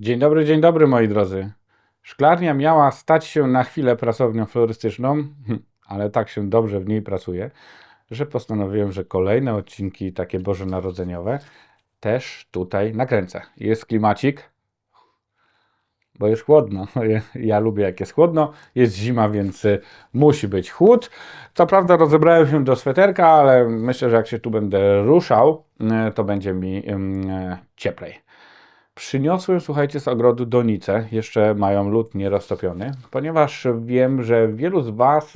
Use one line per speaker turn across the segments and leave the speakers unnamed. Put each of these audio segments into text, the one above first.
Dzień dobry, dzień dobry moi drodzy. Szklarnia miała stać się na chwilę pracownią florystyczną, ale tak się dobrze w niej pracuje, że postanowiłem, że kolejne odcinki takie bożonarodzeniowe też tutaj nakręcę. Jest klimacik, bo jest chłodno. Ja- lubię jak jest chłodno. Jest zima, więc y, musi być chłód. Co prawda rozebrałem się do sweterka, ale myślę, że jak się tu będę ruszał, y, to będzie mi e, cieplej. Przyniosłem, słuchajcie, z ogrodu donice. Jeszcze mają lód nieroztopiony, ponieważ wiem, że wielu z Was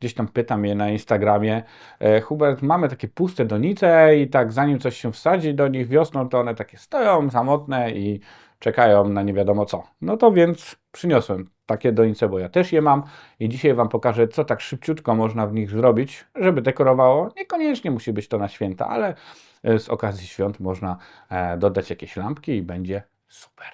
gdzieś tam pyta mnie na Instagramie, e, Hubert, mamy takie puste donice i tak zanim coś się wsadzi do nich wiosną, to one takie stoją samotne i czekają na nie wiadomo co. No to więc przyniosłem takie donice, bo ja też je mam i dzisiaj Wam pokażę, co tak szybciutko można w nich zrobić, żeby dekorowało. Niekoniecznie musi być to na święta, ale z okazji świąt można e, dodać jakieś lampki i będzie super.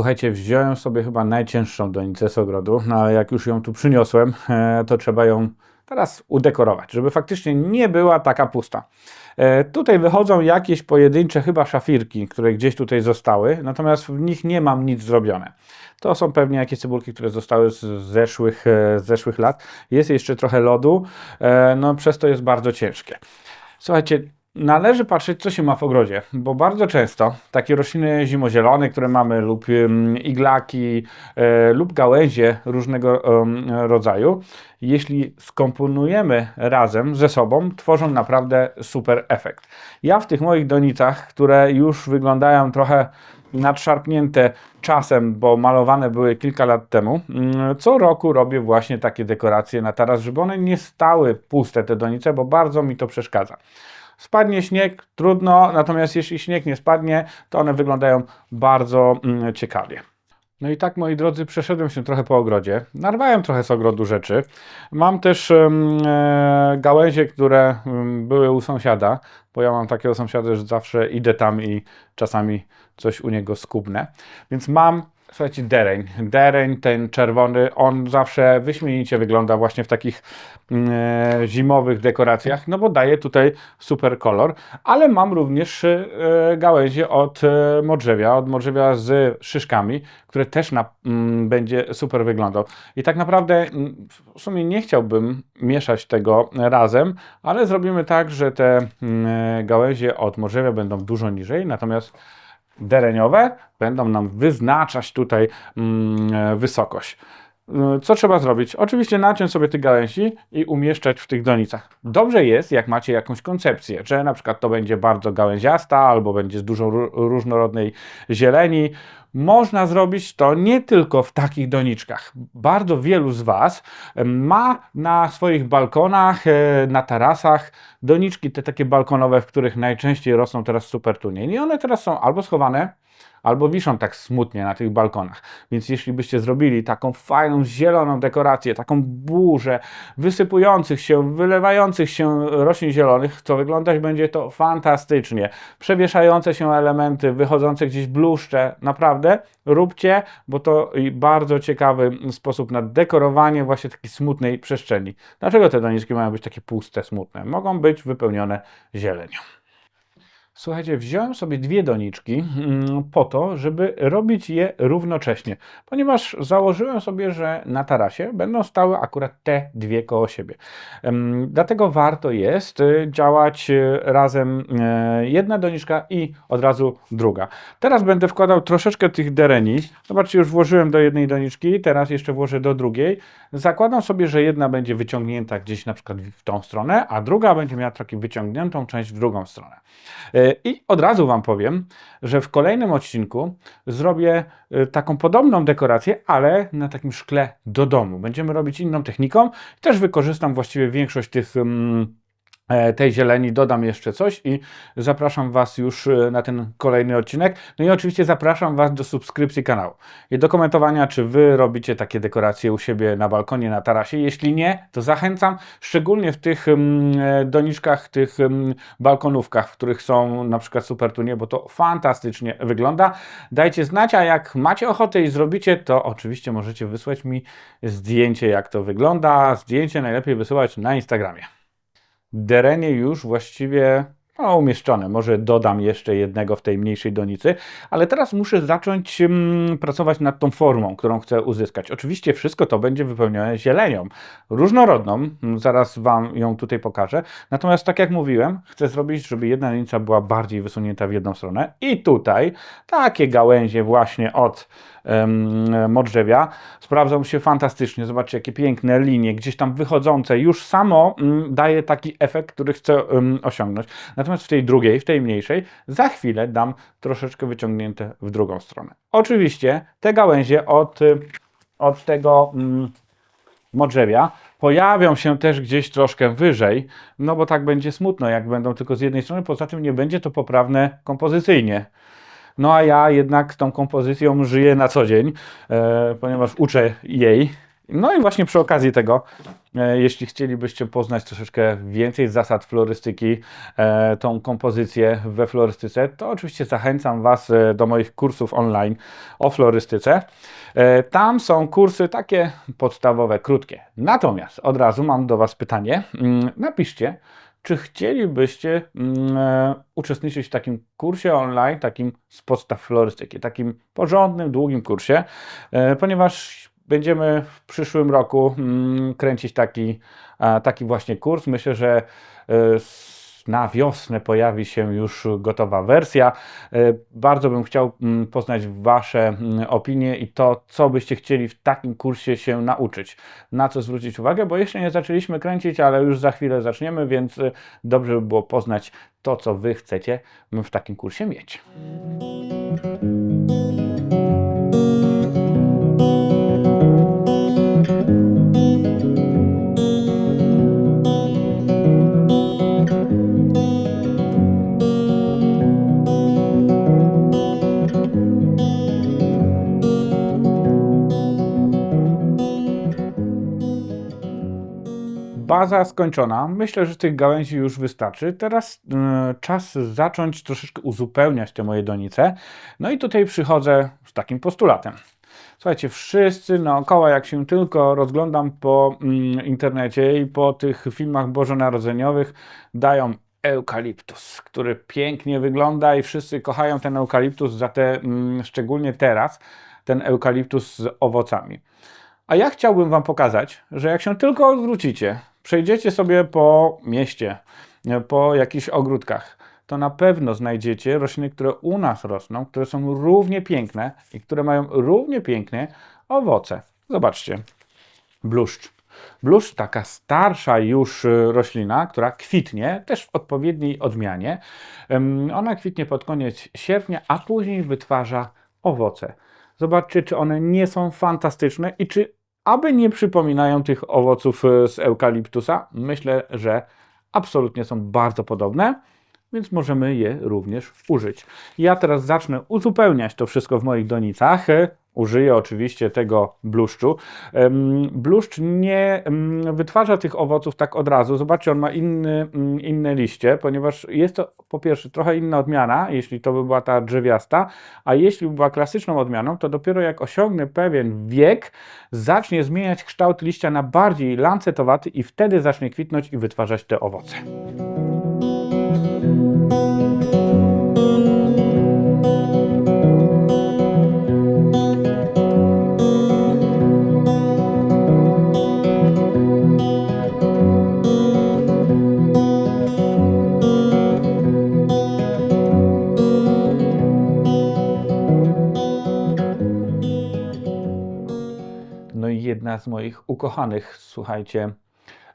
Słuchajcie, wziąłem sobie chyba najcięższą donicę z ogrodu, no ale jak już ją tu przyniosłem, e, to trzeba ją teraz udekorować, żeby faktycznie nie była taka pusta. E, Tutaj wychodzą jakieś pojedyncze chyba szafirki, które gdzieś tutaj zostały, natomiast w nich nie mam nic zrobione. To są pewnie jakieś cebulki, które zostały z zeszłych, e, z zeszłych lat. Jest jeszcze trochę lodu, no przez to jest bardzo ciężkie. Słuchajcie, należy patrzeć, co się ma w ogrodzie, bo bardzo często takie rośliny zimozielone, które mamy, lub iglaki, e, lub gałęzie różnego rodzaju, jeśli skomponujemy razem ze sobą, tworzą naprawdę super efekt. Ja w tych moich donicach, które już wyglądają trochę nadszarpnięte czasem, bo malowane były kilka lat temu, mm, co roku robię właśnie takie dekoracje na taras, żeby one nie stały puste, te donice, bo bardzo mi to przeszkadza. Spadnie śnieg, trudno, natomiast jeśli śnieg nie spadnie, to one wyglądają bardzo mm, ciekawie. No i tak, moi drodzy, przeszedłem się trochę po ogrodzie. Narwałem trochę z ogrodu rzeczy. Mam też e, gałęzie, które były u sąsiada, bo ja mam takiego sąsiada, że zawsze idę tam i czasami coś u niego skubnę. Więc mam, słuchajcie, dereń. Dereń, ten czerwony, on zawsze wyśmienicie wygląda właśnie w takich mm, e, zimowych dekoracjach, no bo daje tutaj super kolor. Ale mam również e, gałęzie od e, modrzewia, od modrzewia z szyszkami, które też na, mm, będzie super wyglądał. I tak naprawdę mm, w sumie nie chciałbym mieszać tego razem, ale zrobimy tak, że te mm, gałęzie od modrzewia będą dużo niżej, natomiast dereniowe będą nam wyznaczać tutaj mm, e, wysokość. Y, Co trzeba zrobić? Oczywiście naciąć sobie te gałęzi i umieszczać w tych donicach. Dobrze jest, jak macie jakąś koncepcję, że na przykład to będzie bardzo gałęziasta albo będzie z dużą ró- różnorodnej zieleni. Można zrobić to nie tylko w takich doniczkach. Bardzo wielu z Was ma na swoich balkonach, e, na tarasach doniczki, te takie balkonowe, w których najczęściej rosną teraz super tunie. I one teraz są albo schowane, albo wiszą tak smutnie na tych balkonach. Więc jeśli byście zrobili taką fajną, zieloną dekorację, taką burzę wysypujących się, wylewających się roślin zielonych, to wyglądać będzie to fantastycznie. Przewieszające się elementy, wychodzące gdzieś bluszcze, naprawdę róbcie, bo to bardzo ciekawy sposób na dekorowanie właśnie takiej smutnej przestrzeni. Dlaczego te doniczki mają być takie puste, smutne? Mogą być wypełnione zielenią. Słuchajcie, wziąłem sobie dwie doniczki mm, po to, żeby robić je równocześnie, ponieważ założyłem sobie, że na tarasie będą stały akurat te dwie koło siebie. Dlatego warto jest y, działać y, razem e, jedna doniczka i od razu druga. Teraz będę wkładał troszeczkę tych dereni. Zobaczcie, już włożyłem do jednej doniczki, teraz jeszcze włożę do drugiej. Zakładam sobie, że jedna będzie wyciągnięta gdzieś na przykład w tą stronę, a druga będzie miała taką wyciągniętą część w drugą stronę. I od razu Wam powiem, że w kolejnym odcinku zrobię e, taką podobną dekorację, ale na takim szkle do domu. Będziemy robić inną techniką. Też wykorzystam właściwie większość tych. mm, tej zieleni dodam jeszcze coś i zapraszam Was już e, na ten kolejny odcinek. No i oczywiście zapraszam Was do subskrypcji kanału i do komentowania, czy Wy robicie takie dekoracje u siebie na balkonie, na tarasie. Jeśli nie, to zachęcam, szczególnie w tych mm, e, doniczkach, tych mm, balkonówkach, w których są na przykład supertunie, bo to fantastycznie wygląda. Dajcie znać, a jak macie ochotę i zrobicie, to oczywiście możecie wysłać mi zdjęcie, jak to wygląda. Zdjęcie najlepiej wysyłać na Instagramie derenie już właściwie no, umieszczone. Może dodam jeszcze jednego w tej mniejszej donicy, ale teraz muszę zacząć mm, pracować nad tą formą, którą chcę uzyskać. Oczywiście wszystko to będzie wypełnione zielenią, różnorodną, mm, zaraz Wam ją tutaj pokażę. Natomiast tak jak mówiłem, chcę zrobić, żeby jedna donica była bardziej wysunięta w jedną stronę i tutaj takie gałęzie właśnie od em, modrzewia sprawdzą się fantastycznie. Zobaczcie, jakie piękne linie, gdzieś tam wychodzące. Już samo mm, daje taki efekt, który chcę osiągnąć. Natomiast w tej drugiej, w tej mniejszej, za chwilę dam troszeczkę wyciągnięte w drugą stronę. Oczywiście te gałęzie od, od tego mm, modrzewia pojawią się też gdzieś troszkę wyżej, no bo tak będzie smutno, jak będą tylko z jednej strony. Poza tym nie będzie to poprawne kompozycyjnie. No a ja jednak z tą kompozycją żyję na co dzień, e, ponieważ uczę jej. No i właśnie przy okazji tego, e, jeśli chcielibyście poznać troszeczkę więcej zasad florystyki, e, tą kompozycję we florystyce, to oczywiście zachęcam Was e, do moich kursów online o florystyce. Tam są kursy takie podstawowe, krótkie. Natomiast od razu mam do Was pytanie. Mm, Napiszcie, czy chcielibyście mm, uczestniczyć w takim kursie online, takim z podstaw florystyki, takim porządnym, długim kursie, ponieważ będziemy w przyszłym roku mm, kręcić taki, taki właśnie kurs. Myślę, że e, na wiosnę pojawi się już gotowa wersja. E, Bardzo bym chciał mm, poznać Wasze mm, opinie i to, co byście chcieli w takim kursie się nauczyć, na co zwrócić uwagę, bo jeszcze nie zaczęliśmy kręcić, ale już za chwilę zaczniemy, więc e, dobrze by było poznać to, co Wy chcecie w takim kursie mieć. Baza skończona. Myślę, że tych gałęzi już wystarczy. Teraz e, czas zacząć troszeczkę uzupełniać te moje donice. No i tutaj przychodzę z takim postulatem. Słuchajcie, wszyscy naokoło, jak się tylko rozglądam po mm, internecie i po tych filmach bożonarodzeniowych, dają eukaliptus, który pięknie wygląda i wszyscy kochają ten eukaliptus za te, mm, szczególnie teraz, ten eukaliptus z owocami. A ja chciałbym Wam pokazać, że jak się tylko odwrócicie, przejdziecie sobie po mieście, e, po jakichś ogródkach, to na pewno znajdziecie rośliny, które u nas rosną, które są równie piękne i które mają równie piękne owoce. Zobaczcie, bluszcz. Bluszcz, taka starsza już y, roślina, która kwitnie, też w odpowiedniej odmianie. Ona kwitnie pod koniec sierpnia, a później wytwarza owoce. Zobaczcie, czy one nie są fantastyczne i czy aby nie przypominają tych owoców y, z eukaliptusa. Myślę, że absolutnie są bardzo podobne, więc możemy je również użyć. Ja teraz zacznę uzupełniać to wszystko w moich donicach. Użyję oczywiście tego bluszczu. Bluszcz nie wytwarza tych owoców tak od razu. Zobaczcie, on ma inny, mm, inne liście, ponieważ jest to po pierwsze trochę inna odmiana, jeśli to by była ta drzewiasta, a jeśli by była klasyczną odmianą, to dopiero jak osiągnie pewien wiek, zacznie zmieniać kształt liścia na bardziej lancetowaty i wtedy zacznie kwitnąć i wytwarzać te owoce. Jedna z moich ukochanych, słuchajcie,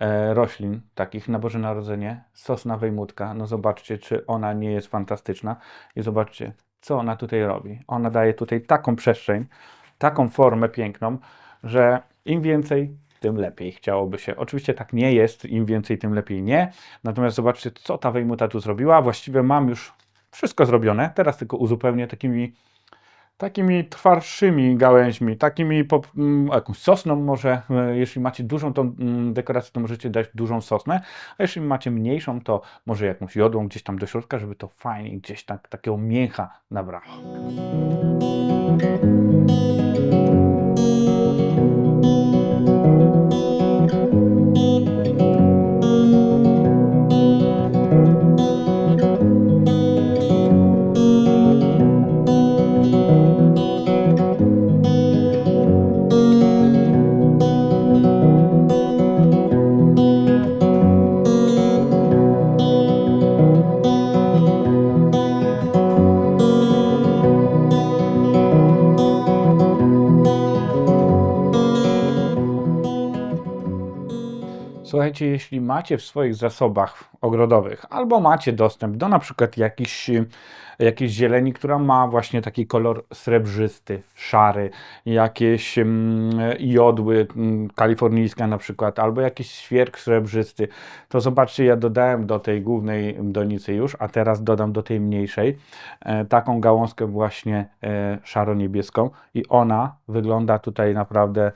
e, roślin, takich na Boże Narodzenie, sosna wejmutka. No zobaczcie, czy ona nie jest fantastyczna. I zobaczcie, co ona tutaj robi. Ona daje tutaj taką przestrzeń, taką formę piękną, że im więcej, tym lepiej chciałoby się. Oczywiście tak nie jest, im więcej, tym lepiej nie. Natomiast zobaczcie, co ta wejmuta tu zrobiła. Właściwie mam już wszystko zrobione, teraz tylko uzupełnię takimi takimi twardszymi gałęźmi, takimi po, mm, jakąś sosną może, e, jeśli macie dużą tą mm, dekorację, to możecie dać dużą sosnę, a jeśli macie mniejszą, to może jakąś jodłą gdzieś tam do środka, żeby to fajnie gdzieś tak, takiego mięcha nabrało. Słuchajcie, jeśli macie w swoich zasobach ogrodowych albo macie dostęp do na przykład jakiejś, jakiejś zieleni, która ma właśnie taki kolor srebrzysty, szary, jakieś mm, jodły mm, kalifornijska na przykład, albo jakiś świerk srebrzysty, to zobaczcie, ja dodałem do tej głównej donicy już, a teraz dodam do tej mniejszej e, taką gałązkę właśnie e, szaro-niebieską i ona wygląda tutaj naprawdę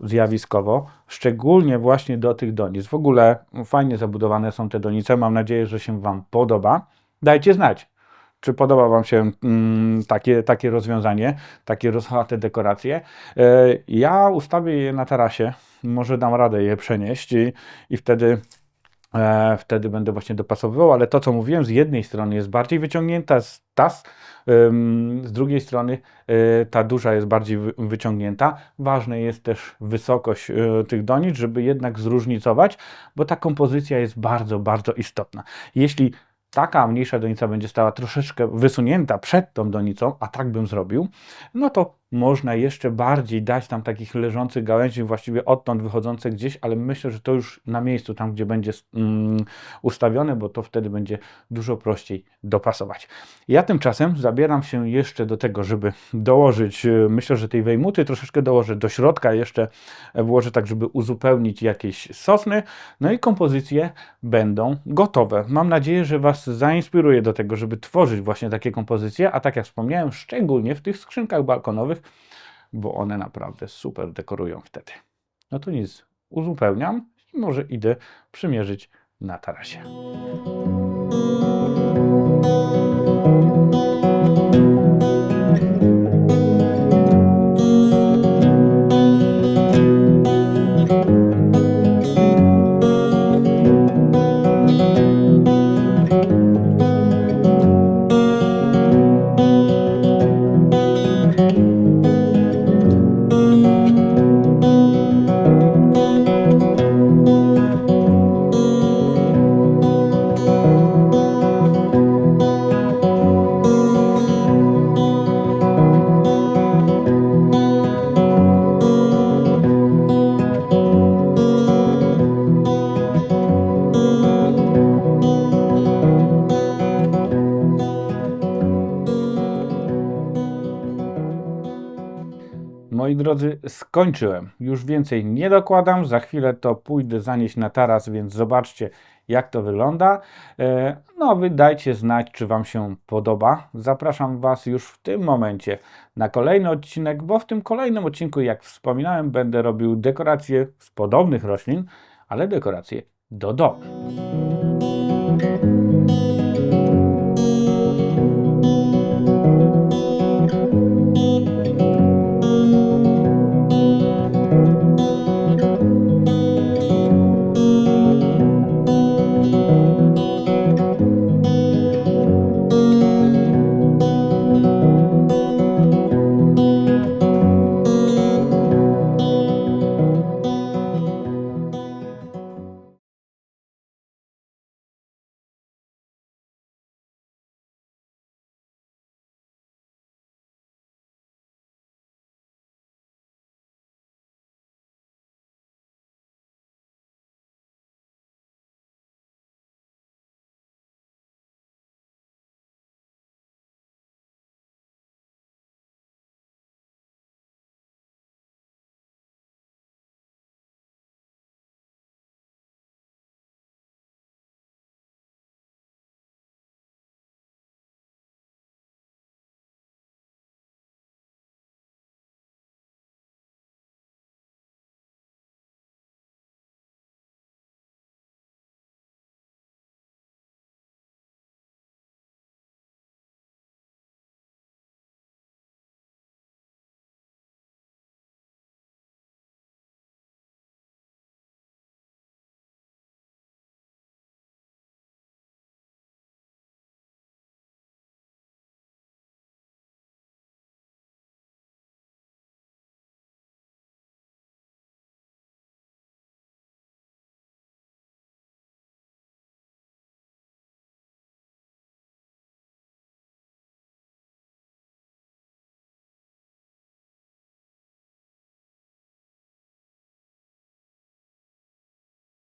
zjawiskowo, szczególnie właśnie do tych donic. W ogóle fajnie zabudowane są te donice. Mam nadzieję, że się Wam podoba. Dajcie znać, czy podoba Wam się mm, takie, takie rozwiązanie, takie rozchowate dekoracje. E, ja ustawię je na tarasie, może dam radę je przenieść i, i wtedy E, wtedy będę właśnie dopasowywał, ale to, co mówiłem, z jednej strony jest bardziej wyciągnięta z tas, z drugiej strony e, ta duża jest bardziej wyciągnięta. Ważna jest też wysokość e, tych donic, żeby jednak zróżnicować, bo ta kompozycja jest bardzo, bardzo istotna. Jeśli taka mniejsza donica będzie stała troszeczkę wysunięta przed tą donicą, a tak bym zrobił, no to można jeszcze bardziej dać tam takich leżących gałęzi, właściwie odtąd wychodzące gdzieś, ale myślę, że to już na miejscu, tam gdzie będzie mm, ustawione, bo to wtedy będzie dużo prościej dopasować. Ja tymczasem zabieram się jeszcze do tego, żeby dołożyć, y, myślę, że tej wejmuty troszeczkę dołożę do środka, jeszcze włożę tak, żeby uzupełnić jakieś sosny, no i kompozycje będą gotowe. Mam nadzieję, że Was zainspiruje do tego, żeby tworzyć właśnie takie kompozycje, a tak jak wspomniałem, szczególnie w tych skrzynkach balkonowych, bo one naprawdę super dekorują wtedy. No to nic, uzupełniam i może idę przymierzyć na tarasie. Moi drodzy, skończyłem. Już więcej nie dokładam. Za chwilę to pójdę zanieść na taras, więc zobaczcie, jak to wygląda. E, no, wy dajcie znać, czy Wam się podoba. Zapraszam Was już w tym momencie na kolejny odcinek, bo w tym kolejnym odcinku, jak wspominałem, będę robił dekoracje z podobnych roślin, ale dekoracje do domu.